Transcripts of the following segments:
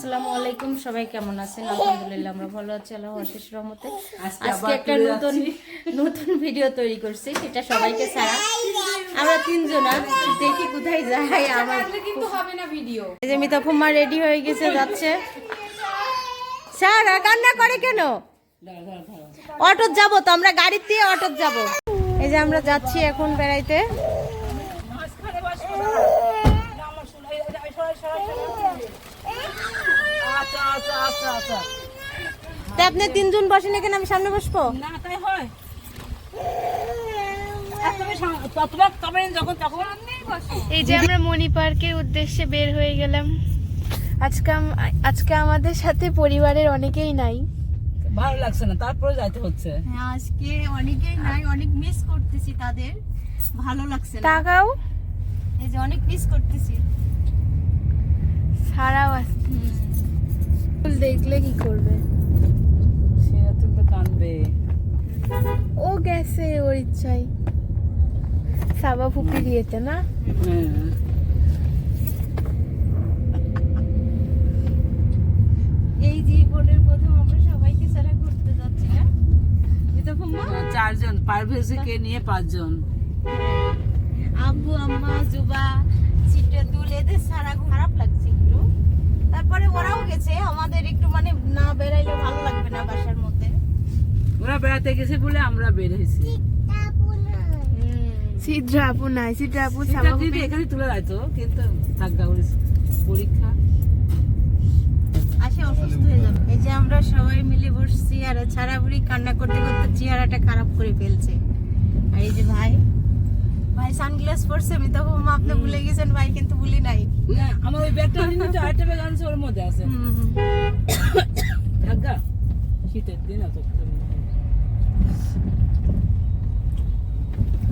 আসসালামু আলাইকুম সবাই কেমন আছেন? আলহামদুলিল্লাহ আমরা ভালো আছি আল্লাহ আশিস রহমতে। আজকে একটা নতুন নতুন ভিডিও তৈরি করছি সেটা সবাইকে ছাড়া। আমরা তিনজনা দেখি কোথায় যাই আমার কিন্তু হবে না ভিডিও এই যে মিতা ফুম্মা রেডি হয়ে গেছে যাচ্ছে। স্যার কান্না করে কেন? অটো যাব তো আমরা গাড়ির দিয়ে অটো যাব। এই যে আমরা যাচ্ছি এখন বেড়াইতে। আচ্ছা আচ্ছা আচ্ছা। তা আপনি তিনজন বসেন এখানে আমি সামনে বসবো? না তাই হয়। এই যে আমরা মণি পার্কের উদ্দেশ্যে বের হয়ে গেলাম। আজকে আজকে আমাদের সাথে পরিবারের অনেকেই নাই। ভালো লাগছে না তারপরে যাইতে হচ্ছে। হ্যাঁ আজকে অনেকেই নাই অনেক মিস করতেছি তাদের। ভালো লাগছে না। টাকাও এই যে অনেক মিস করতেছি। ছাড়াও আছে ফুল দেখলে কি করবে? সেটা তো কানবে। ও গেছে ওর ইচ্ছাই সাবা ফুপি দিয়েছে না? হ্যাঁ। এই জীবনের প্রথম আমরা সবাইকে ছাড়া ঘুরতে যাচ্ছি না? চারজন পারভেজকে নিয়ে পাঁচজন। আব্বু আম্মা জুবা সিটে তুলে এদের সারা খারাপ লাগছে একটু। তারপরে ওরাও গেছে আমাদের একটু মানে না বেরাইলে ভালো লাগবে না বাসার মধ্যে। ওরা বেড়াতে গেছে বলে আমরা বের হয়েছি। সিদ্রা আপু নাই সিদ্রা আপু এখানে তুলে রাখতো কিন্তু থাকা পরীক্ষা। আসে অসুস্থ হয়ে যাবে। এই যে আমরা সবাই মিলে বসছি আর ছাড়া বুড়ি কান্না করতে করতে চেহারাটা খারাপ করে ফেলছে। আর এই যে ভাই ভাই সানগ্লাস পরছে আমি তখন আপনি ভুলে গেছেন ভাই কিন্তু ভুলি নাই। না আমার ওই ব্যাগটা নিয়ে তো আরেকটা ব্যাগ আনছে ওর মধ্যে আছে। থাকা শীতের দিন অত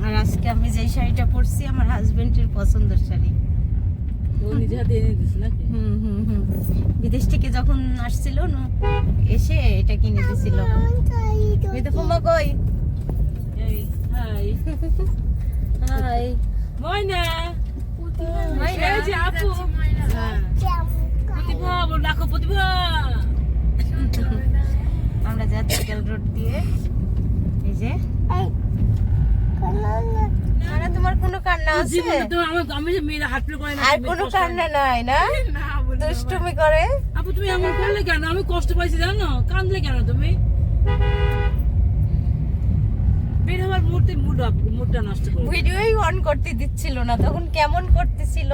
আর আজকে আমি যেই শাড়িটা পরছি আমার হাজবেন্ডের পছন্দের শাড়ি। বিদেশ থেকে যখন আসছিল না এসে এটা কিনে দিছিল। কই। হাই হাই ময়না ময়না। এই যে আপু প্রতিভা বল ডাকো প্রতিভা আমরা যাচ্ছি কেল রোড দিয়ে। এই যে। আরে তোমার কোনো কান্না আছে? আমি যে মেয়েরা হাত করে না আর কোনো কান্না নাই না? না না। দুষ্টুমি করে। আপু তুমি এমন করলে কেন? আমি কষ্ট পাইছি জানো? কান্দলে কেন তুমি? বের হওয়ার মুহূর্তে মুড মুডটা নষ্ট করে ভিডিওই অন করতে দিচ্ছিল না, তখন কেমন করতেছিল?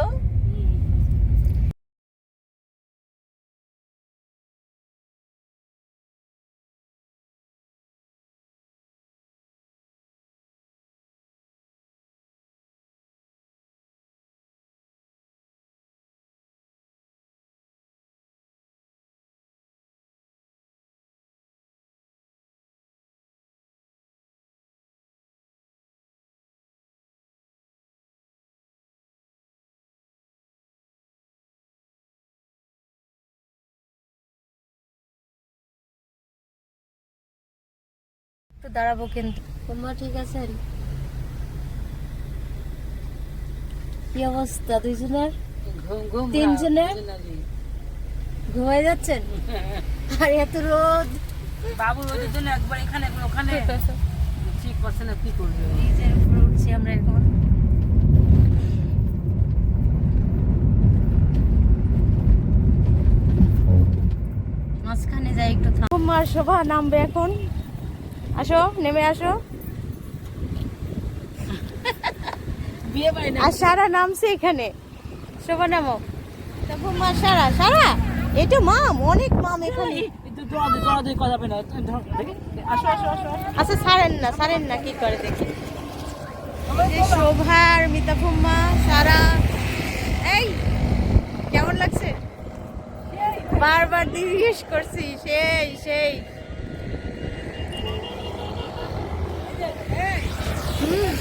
একটু দাঁড়াবো কিন্তু। তোমার ঠিক আছে আর কি অবস্থা দুইজনের? ঘুম ঘুম তিনজনে? তিনজনেরই। ঘুমাই যাচ্ছেন? আর এত রোদ। বাবু ওদের জন্য একবার এখানে ওখানে। ঠিক করছে না কি করবে? ব্রিজের উপরে উঠছি আমরা এখন। মাঝখানে যাই একটু থাম মার শোভা নামবে এখন। আসো নেমে আসো। আর সারা নামছে এখানে। শোভা নামো। তারপর মা সারা সারা? এটা মাম অনেক মাম এখানে। আচ্ছা সারেন না সারেন না কি করে দেখি। এই যে শোভা আর মিতা ফুম্মা সারা। এই কেমন লাগছে? বারবার জিজ্ঞেস করছি সেই সেই হুম। হুম,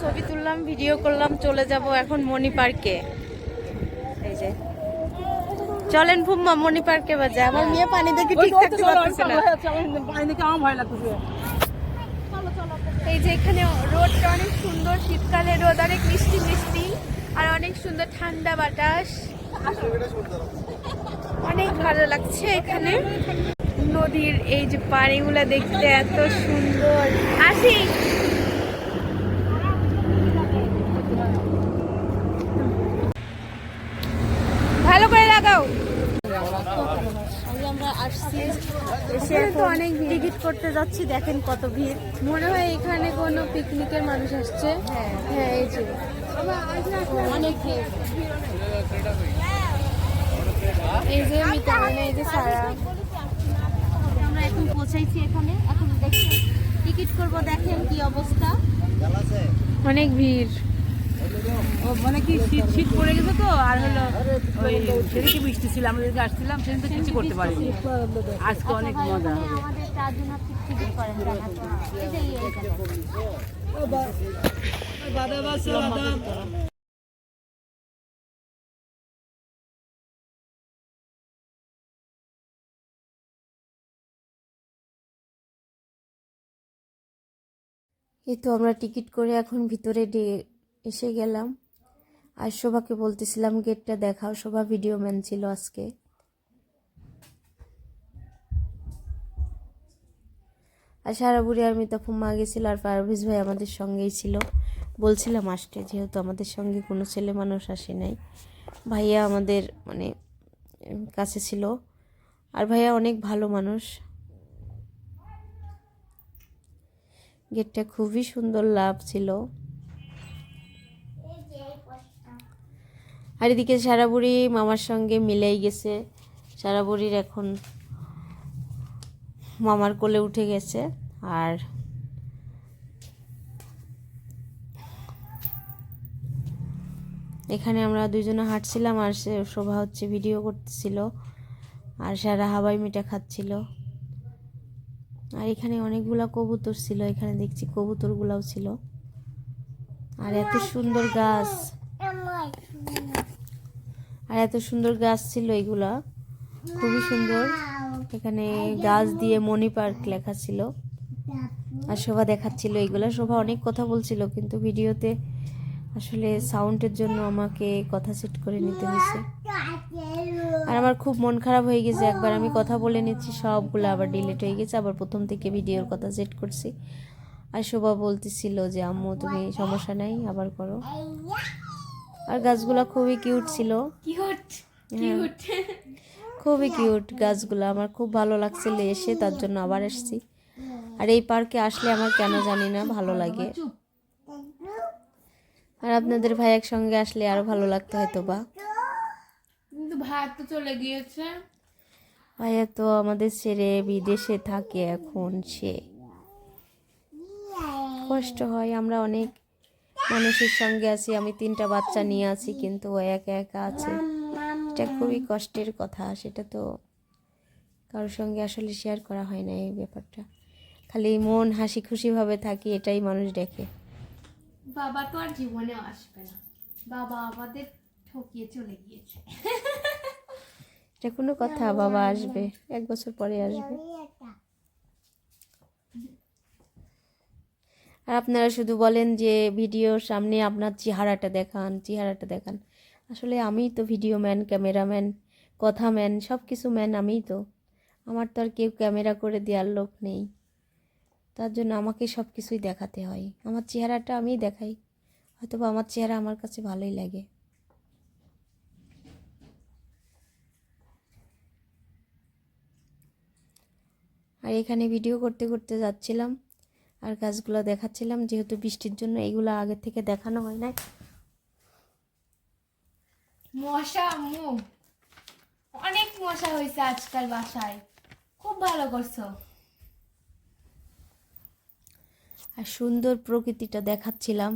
ছবি তুললাম ভিডিও করলাম চলে যাব এখন মণি পার্কে এই যে। চলেন ফুম্মা মণি পার্কে বাজে। আমার মেয়ে পানি দেখে ঠিক থাকতে পারতেছে না। আমার পানি দেখে আমার ভয় লাগতেছে। এই যে এখানে রোদটা অনেক সুন্দর শীতকালে রোদ অনেক মিষ্টি মিষ্টি আর অনেক সুন্দর ঠান্ডা বাতাস। অনেক ভালো লাগছে এখানে। নদীর এই যে পানিগুলো দেখতে এত সুন্দর। আসি ভালো করে লাগাও আজ আমরা আসছি এসে তো অনেক ভিড়। টিকিট করতে যাচ্ছি দেখেন কত ভিড়। মনে হয় এখানে কোনো পিকনিকের মানুষ আসছে। হ্যাঁ হ্যাঁ এই যে। অনেক ভিড়। এই যে মিতা মানে এই যে সারা। আমরা এখন পৌঁছাইছি এখানে। এখন দেখছি টিকিট করব দেখেন কি অবস্থা। অনেক ভিড়। ও মানে কি শীত শীত পড়ে গেছে তো আর হলো ওই সেদিকে বৃষ্টি ছিল আমরা যেদিকে আসছিলাম সেদিন তো কিছু করতে পারিনি। আজকে অনেক মজা। হবে। করেন জানাতে এই তো আমরা টিকিট করে এখন ভিতরে এসে গেলাম। আর শোভাকে বলতেছিলাম গেটটা দেখাও। শোভা ভিডিও ম্যান ছিল আজকে। আর সারা বুড়ি আর মিতা ফুম্মা গেছিল আর পারভেজ ভাই আমাদের সঙ্গেই ছিল। বলছিলাম আসতে, যেহেতু আমাদের সঙ্গে কোনো ছেলে মানুষ আসে নাই। ভাইয়া আমাদের মানে কাছে ছিল। আর ভাইয়া অনেক ভালো মানুষ। গেটটা খুবই সুন্দর লাভ ছিল। আর এদিকে সারা বুড়ি মামার সঙ্গে মিলেই গেছে। সারা বুড়ির এখন মামার কোলে উঠে গেছে আর এখানে আমরা দুজনে হাঁটছিলাম আর সে শোভা হচ্ছে ভিডিও করতেছিল আর সারা হাওয়াই মিঠা খাচ্ছিল। আর এখানে অনেকগুলা কবুতর ছিল, এখানে দেখছি কবুতরগুলাও ছিল। আর এত সুন্দর গাছ। আর এত সুন্দর গাছ ছিল এগুলা। খুবই সুন্দর। এখানে গাছ দিয়ে মণি পার্ক লেখা ছিল। আর শোভা দেখাচ্ছিল এগুলা। শোভা অনেক কথা বলছিল, কিন্তু ভিডিওতে আসলে সাউন্ডের জন্য আমাকে কথা সেট করে নিতে হয়েছে। আর আমার খুব মন খারাপ হয়ে গেছে। একবার আমি কথা বলে নিচ্ছি, সবগুলো আবার ডিলিট হয়ে গেছে। আবার প্রথম থেকে ভিডিওর কথা সেট করছি। আর শোভা বলতেছিল যে, আম্মু, তুমি সমস্যা নাই, আবার করো। আর গাছগুলো খুবই কিউট ছিল। হ্যাঁ। খুবই কিউট গাছগুলো আমার খুব ভালো লাগছিল এসে তার জন্য আবার এসেছি। আর এই পার্কে আসলে আমার কেন জানি না ভালো লাগে। আর আপনাদের ভাইয়ের সঙ্গে আসলে আরও ভালো লাগতো হয়তো বা কিন্তু ভাত তো চলে গিয়েছে। ভাইয়া তো আমাদের ছেড়ে বিদেশে থাকে এখন সে। কষ্ট হয় আমরা অনেক মানুষের সঙ্গে আছি আমি তিনটা বাচ্চা নিয়ে আছি কিন্তু ও একা একা আছে। এটা খুবই কষ্টের কথা সেটা তো কারোর সঙ্গে আসলে শেয়ার করা হয় না এই ব্যাপারটা। খালি মন হাসি খুশিভাবে থাকি এটাই মানুষ দেখে। বাবা তো আর জীবনে আসবে না। বাবা আমাদের ঠকিয়ে চলে গিয়েছে। এটা কোনো কথা বাবা আসবে এক বছর পরে আসবে। আর আপনারা শুধু বলেন যে ভিডিওর সামনে আপনার চেহারাটা দেখান চেহারাটা দেখান। আসলে আমিই তো ভিডিও ম্যান ক্যামেরাম্যান কথা ম্যান সব কিছু ম্যান আমিই তো। আমার তো আর কেউ ক্যামেরা করে দেওয়ার লোক নেই। তার জন্য আমাকে সব কিছুই দেখাতে হয়। আমার চেহারাটা আমিই দেখাই। হয়তো আমার চেহারা আমার কাছে ভালোই লাগে। আর এখানে ভিডিও করতে করতে যাচ্ছিলাম। আর গাছগুলো দেখাচ্ছিলাম যেহেতু বৃষ্টির জন্য এইগুলো আগে থেকে দেখানো হয় নাই। মশা আম্মু অনেক মশা হয়েছে আজকাল বাসায়। খুব ভালো করছ। আর সুন্দর প্রকৃতিটা দেখাচ্ছিলাম।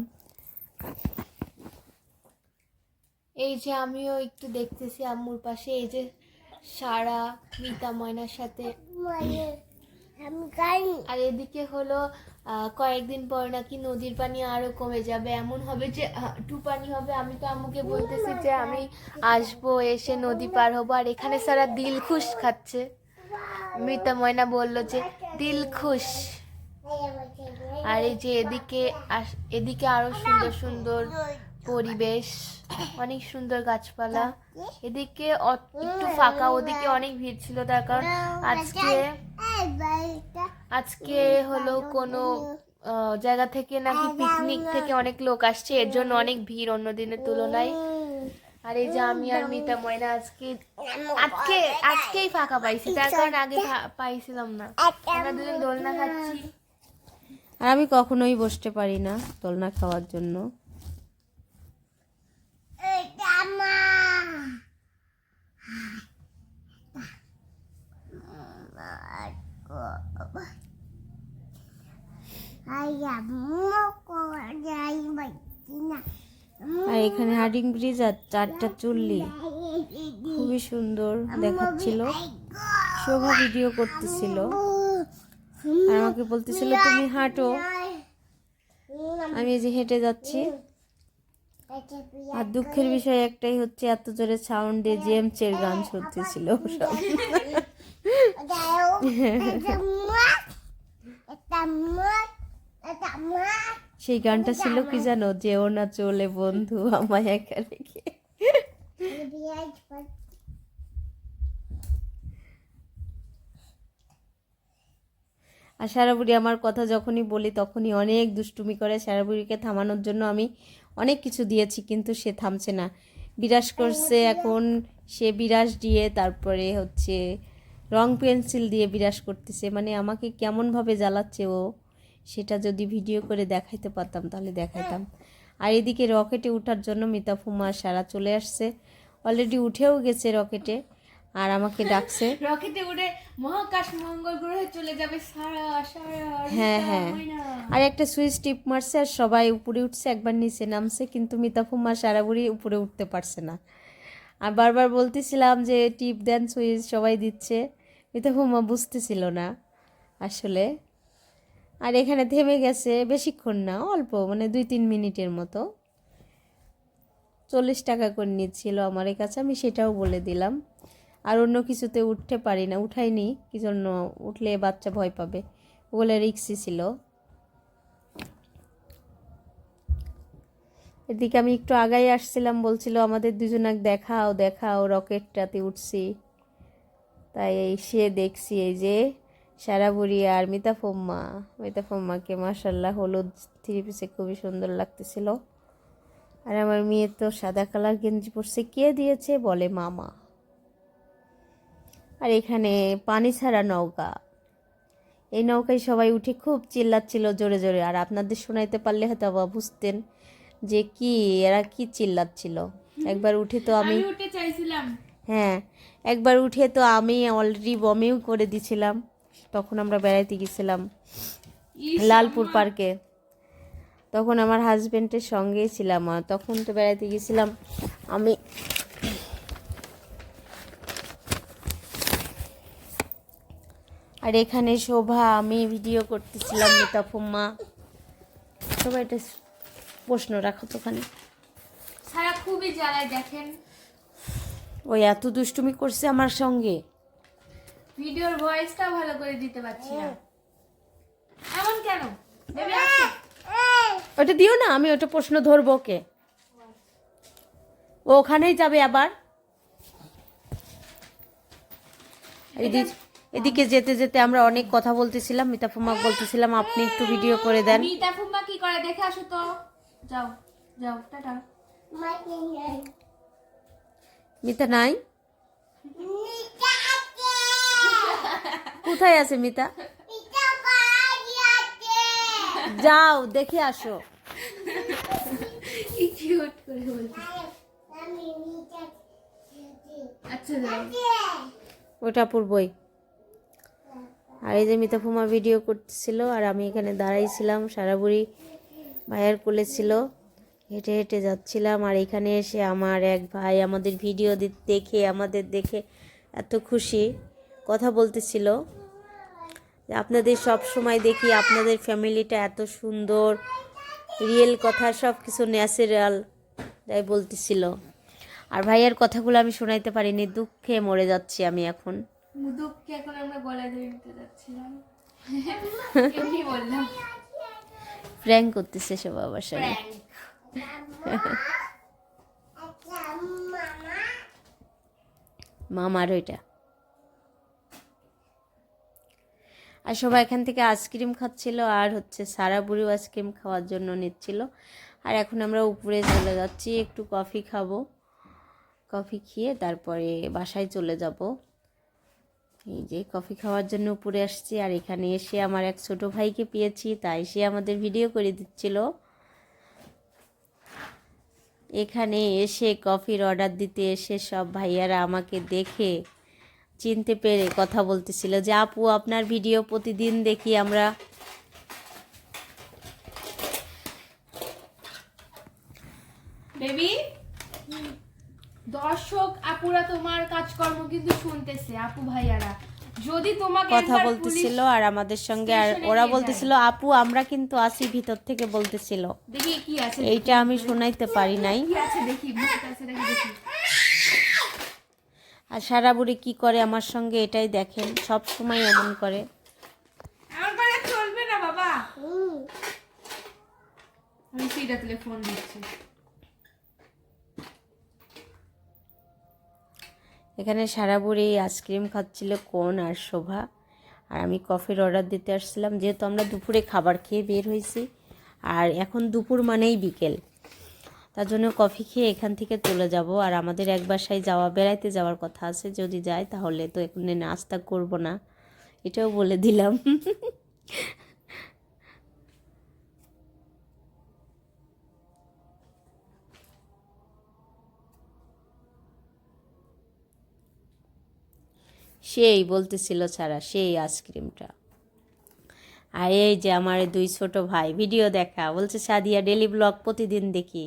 এই যে আমিও একটু দেখতেছি আম্মুর পাশে এই যে সারা মিতা ময়নার সাথে। আর এদিকে হলো কয়েকদিন পর নাকি নদীর পানি আরও কমে যাবে। এমন হবে যে টু পানি হবে, আমি তো আম্মুকে বলতেছি যে আমি আসব, এসে নদী পার হব। আর এখানে সারা দিল খুশ খাচ্ছে। মিতা ময়না বলল যে, দিল খুশ। আর এই যে এদিকে এদিকে আরও সুন্দর সুন্দর পরিবেশ, অনেক সুন্দর গাছপালা। এদিকে একটু ফাঁকা, ওদিকে অনেক ভিড় ছিল তার কারণ আজকে আজকে হলো কোনো জায়গা থেকে নাকি পিকনিক থেকে অনেক লোক আসছে এর জন্য অনেক ভিড় অন্য দিনের তুলনায়। আর এই যে আমি আর মিতা ময়না আজকে আজকে আজকেই ফাঁকা পাইছি তার কারণ আগে পাইছিলাম না। আমরা দুজন দোলনা খাচ্ছি। আর আমি কখনোই বসতে পারি না দোলনা খাওয়ার জন্য। আর এখানে হার্ডিং ব্রিজ আর চারটা চুল্লি। খুবই সুন্দর দেখাচ্ছিল। শোভা ভিডিও করতেছিল। আর আমাকে বলতেছিল তুমি হাঁটো। আমি যে হেঁটে যাচ্ছি। আর দুঃখের বিষয় একটাই হচ্ছে এত জোরে সাউন্ডে জেমসের গান শুনতেছিল সব। সেই গানটা ছিল কি জানো? যেও না চলে বন্ধু আমায় একা রেখে। আর সারাবুড়ি আমার কথা যখনই বলি তখনই অনেক দুষ্টুমি করে সারাবুড়িকে থামানোর জন্য আমি অনেক কিছু দিয়েছি কিন্তু সে থামছে না। বিরাস করছে এখন সে বিরাস দিয়ে তারপরে হচ্ছে রং পেন্সিল দিয়ে বিরাস করতেছে। মানে আমাকে কেমনভাবে জ্বালাচ্ছে ও। সেটা যদি ভিডিও করে দেখাইতে পারতাম তাহলে দেখাইতাম। আর এদিকে রকেটে ওঠার জন্য মিতা ফুমা সারা চলে আসছে। অলরেডি উঠেও গেছে রকেটে আর আমাকে ডাকছে। রকেটে উড়ে মহাকাশ মঙ্গল গ্রহে চলে যাবে সারা সারা হ্যাঁ হ্যাঁ। আর একটা সুইচ টিপ মারছে আর সবাই উপরে উঠছে একবার নিচে নামছে কিন্তু মিতাফুমা সারাবুড়ি উপরে উঠতে পারছে না। আর বারবার বলতেছিলাম যে টিপ দেন সুইচ সবাই দিচ্ছে। মিতাফুমা বুঝতেছিল না আসলে। আর এখানে থেমে গেছে বেশিক্ষণ না, অল্প মানে দুই তিন মিনিটের মতো। চল্লিশ টাকা করে নিচ্ছিল আমার কাছে, আমি সেটাও বলে দিলাম। আর অন্য কিছুতে উঠতে পারি না, উঠাইনি কি জন্য উঠলে বাচ্চা ভয় পাবে। ওগুলো রিক্সি ছিল। এদিকে আমি একটু আগাই আসছিলাম, বলছিল আমাদের দুজনাক দেখাও দেখাও, রকেটটাতে উঠছি। তাই এই সে দেখছি এই যে সারাবুড়ি আর মিতা ফম্মা। মিতা ফম্মাকে মাসাল্লাহ হলুদ থ্রি পিসে খুবই সুন্দর লাগতেছিল। আর আমার মেয়ে তো সাদা কালার গেঞ্জি পরছে কে দিয়েছে বলে মামা। আর এখানে পানি ছাড়া নৌকা। এই নৌকায় সবাই উঠে খুব চিল্লাচ্ছিল জোরে জোরে। আর আপনাদের শোনাইতে পারলে হয়তো বা বুঝতেন যে কি এরা কি চিল্লাচ্ছিল। একবার উঠে তো আমি হ্যাঁ একবার উঠে তো আমি অলরেডি বমিও করে দিছিলাম। তখন আমরা বেড়াইতে গেছিলাম লালপুর পার্কে। তখন আমার হাজবেন্ডের সঙ্গেই ছিলাম তখন তো বেড়াইতে গেছিলাম আমি। আর এখানে শোভা আমি ভিডিও করতেছিলাম মিতা ফুম্মা সবাই একটা প্রশ্ন রাখো তো ওখানে সারা খুবই জ্বালায় দেখেন। ওই এত দুষ্টুমি করছে আমার সঙ্গে। ভিডিওর ভয়েসটা ভালো করে দিতে পারছি না। এমন কেন। ওটা দিও না আমি ওটা প্রশ্ন ধরবো ওকে। ও ওখানেই যাবে আবার? এদিকে এদিকে যেতে যেতে আমরা অনেক কথা বলতেছিলাম মিতাফুমাক বলতেছিলাম আপনি একটু ভিডিও করে দেন। মিতা কি করে? দেখে আসো তো। যাও যাও টাটা। মিতা নাই? কোথায় আছে মিতা? যাও দেখে আসো। আচ্ছা ওটা পূর্বই আর এই যে মিতাফুমা ভিডিও করতেছিল আর আমি এখানে দাঁড়াইছিলাম সারা বুড়ি ভাইয়ার কোলে ছিল। হেঁটে হেঁটে যাচ্ছিলাম আর এখানে এসে আমার এক ভাই আমাদের ভিডিও দেখে আমাদের দেখে এত খুশি। কথা বলতেছিল। আপনাদের সব সময় দেখি আপনাদের ফ্যামিলিটা এত সুন্দর রিয়েল কথা সব কিছু ন্যাচারাল তাই বলতেছিল। আর ভাইয়ার কথাগুলো আমি শোনাইতে পারিনি দুঃখে মরে যাচ্ছি আমি এখন। দুঃখকে এখন আমরা গলায় ধরে নিতে যাচ্ছিলাম। এমনি বললাম। প্র্যাঙ্ক করতেছে সব সঙ্গে মামার ওইটা। আর সবাই এখান থেকে আইসক্রিম খাচ্ছিল আর হচ্ছে সারা বুড়িও আইসক্রিম খাওয়ার জন্য নিচ্ছিল। আর এখন আমরা উপরে চলে যাচ্ছি, একটু কফি খাব। কফি খেয়ে তারপরে বাসায় চলে যাব। এই যে কফি খাওয়ার জন্য উপরে আসছি আর এখানে এসে আমার এক ছোট ভাইকে পেয়েছি, তাই সে আমাদের ভিডিও করে দিচ্ছিল। এখানে এসে কফির অর্ডার দিতে এসে সব ভাইয়ারা আমাকে দেখে চিনতে পেরে কথা বলতেছিল যে আপু আপনার ভিডিও প্রতিদিন দেখি আমরা। বেবি? দর্শক আপুরা তোমার কাজকর্ম কিন্তু শুনতেছে আপু ভাইয়ারা। যদি তোমাকে কথা বলতেছিল আর আমাদের সঙ্গে আর ওরা বলতেছিল আপু আমরা কিন্তু আসি ভিতর থেকে বলতেছিল। দেখি কি আছে এইটা আমি শোনাইতে পারি নাই। কি আছে দেখি নাকি দেখি। আর সারা বুড়ি কি করে আমার সঙ্গে এটাই দেখেন? সব সময় এমন করে। করে চলবে না বাবা। আমি সেইটা তুলে ফোন দিচ্ছি। এখানে সারা বুড়ি আইসক্রিম খাচ্ছিল কোন আর শোভা? আর আমি কফির অর্ডার দিতে আসছিলাম যেহেতু আমরা দুপুরে খাবার খেয়ে বের হয়েছি। আর এখন দুপুর মানেই বিকেল। তার জন্য কফি খেয়ে এখান থেকে চলে যাব। আর আমাদের এক বাসায় যাওয়া, বেড়াইতে যাওয়ার কথা আছে। যদি যাই তাহলে তো এখানে নাস্তা করব না। এটাও বলে দিলাম। সেই বলতেছিল ছাড়া, সেই আইসক্রিমটা। আর এই যে আমার দুই ছোট ভাই, ভিডিও দেখা। বলছে, সাদিয়া ডেলি ব্লগ প্রতিদিন দেখি।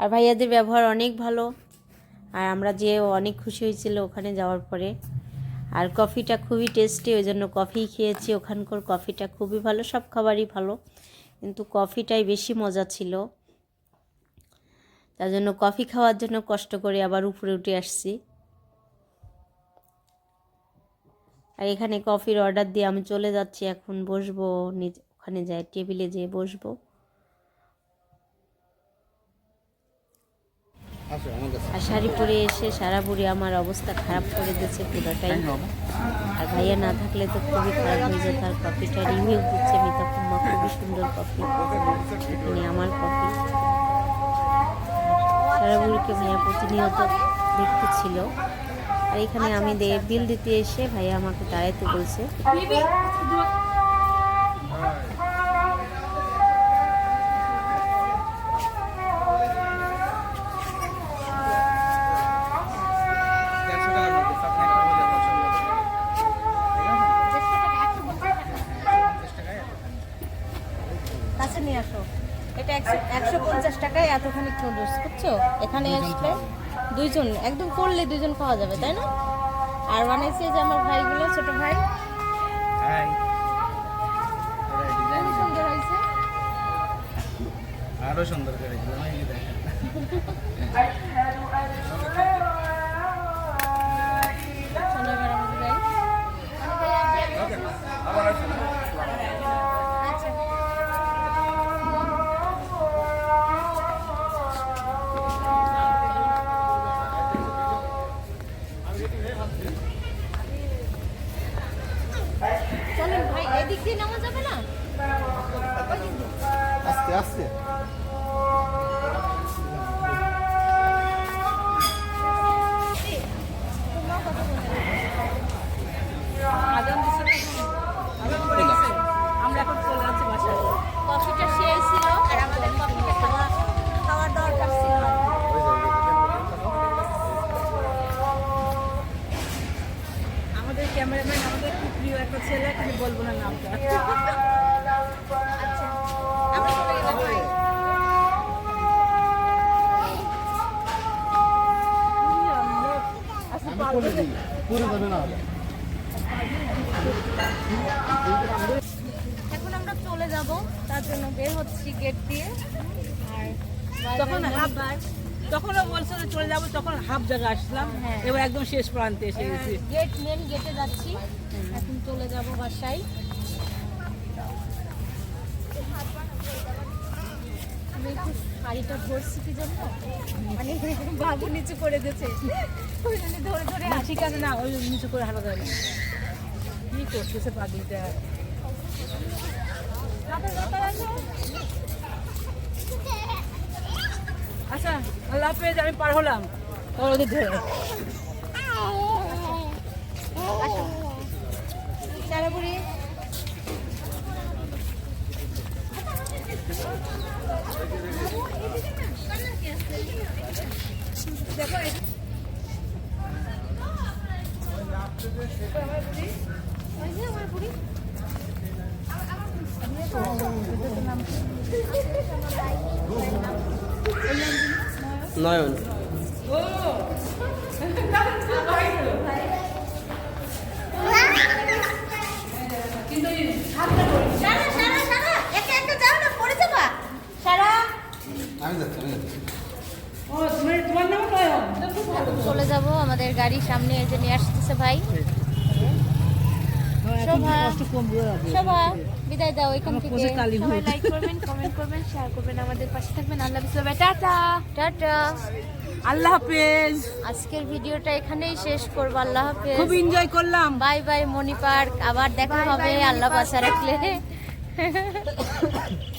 আর ভাইয়াদের ব্যবহার অনেক ভালো। আর আমরা যে অনেক খুশি হয়েছিল ওখানে যাওয়ার পরে। আর কফিটা খুবই টেস্টি ওই জন্য কফি খেয়েছি। ওখানকার কফিটা খুবই ভালো, সব খাবারই ভালো। কিন্তু কফিটাই বেশি মজা ছিল। তার জন্য কফি খাওয়ার জন্য কষ্ট করে আবার উপরে উঠে আসছি। আর এখানে কফির অর্ডার দিয়ে আমি চলে যাচ্ছি। এখন বসবো, নিজ ওখানে যাই টেবিলে যেয়ে বসবো। আর শাড়ি পরে এসে সারা বুড়ি আমার অবস্থা খারাপ করে দিচ্ছে পুরোটাই। আর ভাইয়া না থাকলে তো খুবই খারাপ হয়ে যেত, আর কফিটা রিভিউ দিচ্ছে মিতা কুম্মা খুবই সুন্দর কফি এখানে আমার কফি। সারা বুড়িকে ভাইয়া প্রতিনিয়ত দেখতেছিল আর এখানে আমি বিল দিতে এসে ভাইয়া আমাকে দাঁড়াইতে বলছে। এতখানি নুডলস বুঝছ? এখানে আসলে দুইজন একদম করলে দুইজন খাওয়া যাবে তাই না? আর বানাইছে যে আমার ভাইগুলো ছোট ভাই। সুন্দর হয়েছে। আরও সুন্দর করে আস্তে এখন আমরা চলে যাব তার জন্য বের হচ্ছি গেট দিয়ে। আর তখন বাজার হাফ বার তখনও যে চলে যাব তখন হাফ জায়গা আসলাম। হ্যাঁ। এবার একদম শেষ প্রান্তে এসে গেছি। গেট মেন গেটে যাচ্ছি। এখন চলে যাব বাসায়। আমি শাড়িটা ধরছি কি জন্য? মানে বাবু নিচু করে দিয়েছে। ওই জন্য ধরে ধরে ঠিক আছে না ওই নিচু করে হাঁটা যায় না। কি করতেছে পাগলিটা আচ্ছা আল্লাহ হাফেজ আমি পার হলাম। তোর ওদের ধরে। চারাপুরি নয়ন। সারা সারা সারা একা একা যাও না পড়ে যাবা সারা আমি যাচ্ছি আমি যাচ্ছি ও তোমার তোমার নাম নয়ন চলে যাব আমাদের গাড়ির সামনে এসে নিয়ে আসতেছে ভাই। শোভা। কষ্ট কম হবে শোভা বিদায় দাও এখান থেকে। সবাই লাইক করবেন কমেন্ট করবেন শেয়ার করবেন আমাদের পাশে থাকবেন। আল্লাহ হাফিজ। সবাই টাটা। টাটা। আল্লাহ হাফেজ। আজকের ভিডিওটা এখানেই শেষ করব আল্লাহ হাফেজ। খুব এনজয় করলাম। বাই বাই মণি পার্ক আবার দেখা হবে আল্লাহ বাসা রাখলে।